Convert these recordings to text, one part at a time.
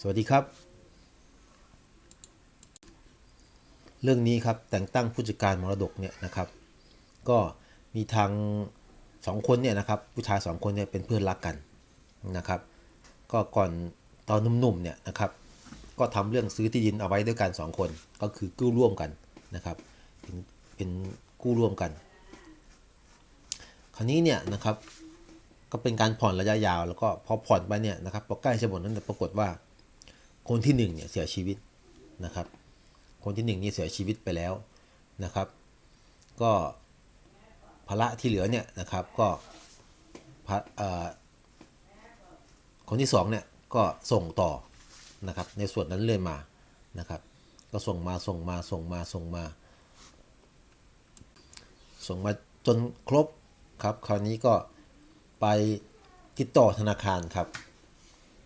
สวัสดีครับ เรื่องนี้ครับแต่งตั้งผู้จัดการมรดกเนี่ยนะครับ ก็มีทางสองคนเนี่ยนะครับผู้ชายสองคนเนี่ยเป็นเพื่อนรักกันนะครับ ก็ก่อนตอนหนุ่มๆเนี่ยนะครับ ก็ทำเรื่องซื้อที่ดินเอาไว้ด้วยกันสองคนก็คือกู้ร่วมกันนะครับเป็นเป็นกู้ร่วมกัน คราวนี้เนี่ยนะครับก็เป็นการผ่อนระยะยาว แล้วก็พอผ่อนไปเนี่ยนะครับพอใกล้จะหมดนั้นปรากฏว่า คนที่หนึ่งเนี่ยเสียชีวิตนะครับ คนที่หนึ่งนี่เสียชีวิตไปแล้วนะครับ ก็ภาระที่เหลือเนี่ยนะครับก็พระคนที่สองเนี่ยก็ส่งต่อนะครับในส่วนนั้นเรื่อยมานะครับ ก็ส่งมาส่งมาส่งมาส่งมา ส่งมาจนครบครับ คราวนี้ก็ไปติดต่อธนาคารครับ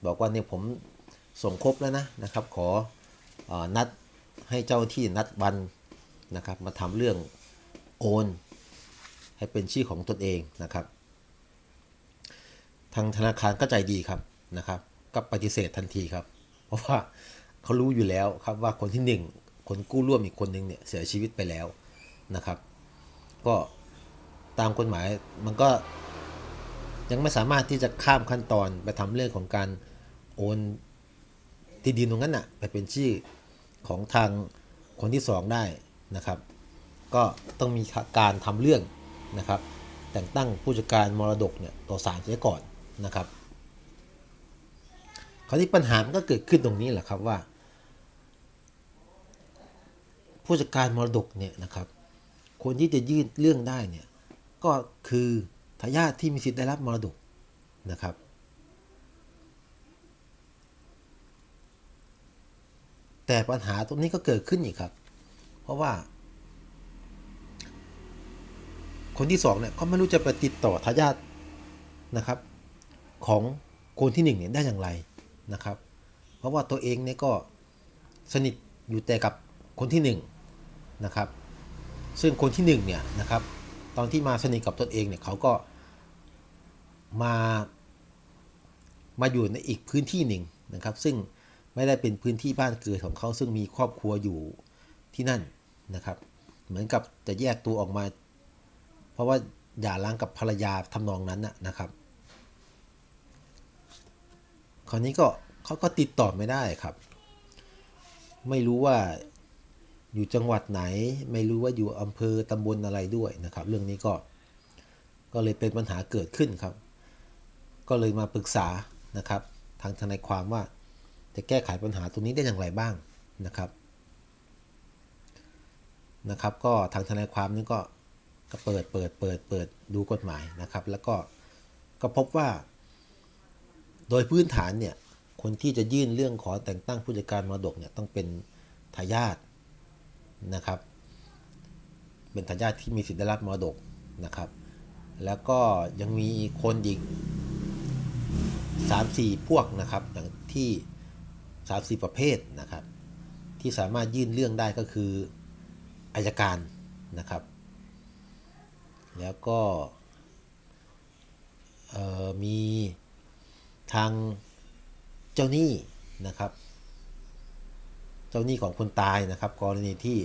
บอกว่าเนี่ยผม ส่งครบแล้วนะนะครับ ขออนัดให้เจ้าที่นัดวันนะครับ มาทำเรื่องโอน ให้เป็นชื่อของตนเองนะครับ ทางธนาคารก็ใจดีครับนะครับก็ปฏิเสธทันทีครับ เพราะว่าเขารู้อยู่แล้วครับว่าคนที่หนึ่งคนกู้ร่วมอีกคนหนึ่งเนี่ยเสียชีวิตไปแล้วนะครับ ก็ตามกฎหมายมันก็ยังไม่สามารถที่จะข้ามขั้นตอนไปทำเรื่องของการโอน ที่ดินตรงนั้นน่ะไปเป็นชื่อของทางคนที่สองได้นะครับ ก็ต้องมีการทำเรื่องนะครับ แต่งตั้งผู้จัดการมรดกเนี่ยต่อศาลเสียก่อนนะครับคราวนี้ปัญหามันก็เกิดขึ้นตรงนี้แหละครับว่า ผู้จัดการมรดกเนี่ยนะครับ คนที่จะยื่นเรื่องได้เนี่ยก็คือทายาทที่มีสิทธิ์ได้รับมรดกนะครับ แต่ปัญหาตรงนี้ก็เกิดขึ้นอีกครับ เพราะว่า คนที่สองเนี่ยก็ไม่รู้จะไปติดต่อทายาทนะครับ ของคนที่หนึ่งเนี่ยได้อย่างไรนะครับ เพราะว่าตัวเองเนี่ยก็สนิทอยู่แต่กับคนที่หนึ่งนะครับ ซึ่งคนที่หนึ่งเนี่ยนะครับ ตอนที่มาสนิทกับตนเองเนี่ยเขาก็มามาอยู่ในอีกพื้นที่หนึ่งนะครับ ซึ่ง ไม่ได้เป็นพื้นที่บ้านเกิดของเขาซึ่งมีครอบครัวอยู่ที่นั่นนะครับ เหมือนกับจะแยกตัวออกมา เพราะว่าอย่าล้างกับภรรยาทำนองนั้นนะครับ คราวนี้ก็เขาก็ติดต่อไม่ได้ครับ ไม่รู้ว่าอยู่จังหวัดไหน ไม่รู้ว่าอยู่อำเภอตำบลอะไรด้วยนะครับ เรื่องนี้ก็ก็เลยเป็นปัญหาเกิดขึ้นครับ ก็เลยมาปรึกษานะครับ ทางทนายความว่า จะแก้ไขปัญหาตรงนี้ได้อย่างไรบ้างนะครับนะครับ ก็ทางทนายความนี่ก็ก็เปิดเปิดเปิดเปิดดูกฎหมายนะครับ แล้วก็ก็พบว่า โดยพื้นฐานเนี่ยคนที่จะยื่นเรื่องขอแต่งตั้งผู้จัดการมรดกเนี่ยต้องเป็นทายาทนะครับ เป็นทายาทที่มีสิทธิ์ได้รับมรดกนะครับ แล้วก็ยังมีคนอีกสามสี่พวกนะครับอย่างที่ สามสี่ประเภทนะครับ ที่สามารถยื่นเรื่องได้ก็คืออายการนะครับ แล้วก็มีทางเจ้าหนี้นะครับ เจ้าหนี้ของคนตายนะครับ กรณีที่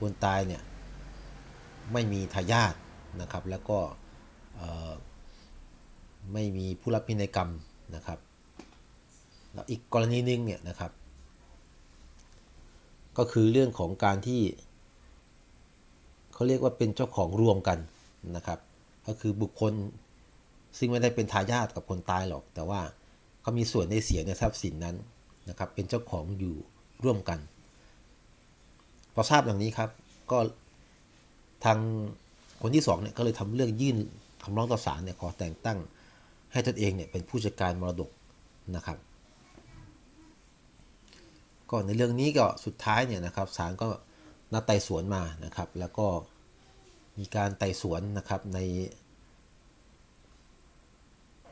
คนตายเนี่ยไม่มีทายาทนะครับ แล้วก็ไม่มีผู้รับพินัยกรรมนะครับ แล้วอีกกรณีหนึ่งเนี่ยนะครับ ก็คือเรื่องของการที่เขาเรียกว่าเป็นเจ้าของรวมกันนะครับ ก็คือบุคคลซึ่งไม่ได้เป็นทายาทกับคนตายหรอก แต่ว่าเขามีส่วนในเสียในทรัพย์สินนั้นนะครับ เป็นเจ้าของอยู่ร่วมกัน พอทราบอย่างนี้ครับ ก็ทางคนที่สองเนี่ยก็เลยทำเรื่องยื่นคำร้องต่อศาลเนี่ยขอแต่งตั้งให้ตนเองเนี่ยเป็นผู้จัดการมรดกนะครับ ก็ในเรื่องนี้ก็สุดท้ายเนี่ยนะครับศาลก็นัดไต่สวนมานะครับ แล้วก็มีการไต่สวนนะครับใน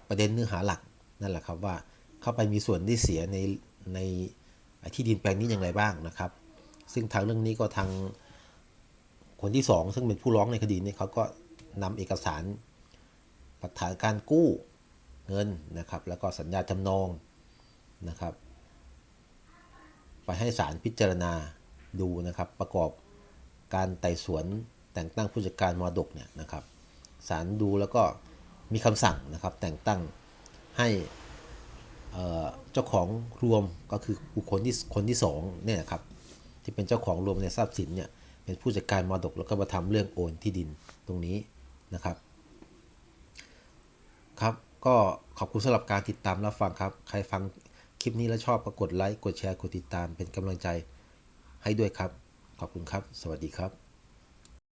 ประเด็นเนื้อหาหลักนั่นแหละครับว่าเข้าไปมีส่วนได้เสียในในที่ดินแปลงนี้อย่างไรบ้างนะครับ ซึ่งทางเรื่องนี้ก็ทางคนที่สองซึ่งเป็นผู้ร้องในคดีนี้เขาก็นำเอกสารหลักฐานการกู้เงินนะครับ แล้วก็สัญญาจำนองนะครับ ไปให้ศาลพิจารณาดูนะครับ ประกอบการไต่สวนแต่งตั้งผู้จัดการมรดกเนี่ยนะครับศาลดูแล้วก็มีคำสั่งนะครับ แต่งตั้งให้เจ้าของรวมก็คือบุคคลที่คนที่สองเนี่ยนะครับที่เป็นเจ้าของรวมในทรัพย์สินเนี่ยเป็นผู้จัดการมรดกแล้วก็มาทำเรื่องโอนที่ดินตรงนี้นะครับครับ ก็ขอบคุณสำหรับการติดตามรับฟังครับ ใครฟัง คลิปนี้แล้วชอบก็กดไลค์ กดแชร์ กดติดตามเป็นกำลังใจให้ด้วยครับ ขอบคุณครับ สวัสดีครับ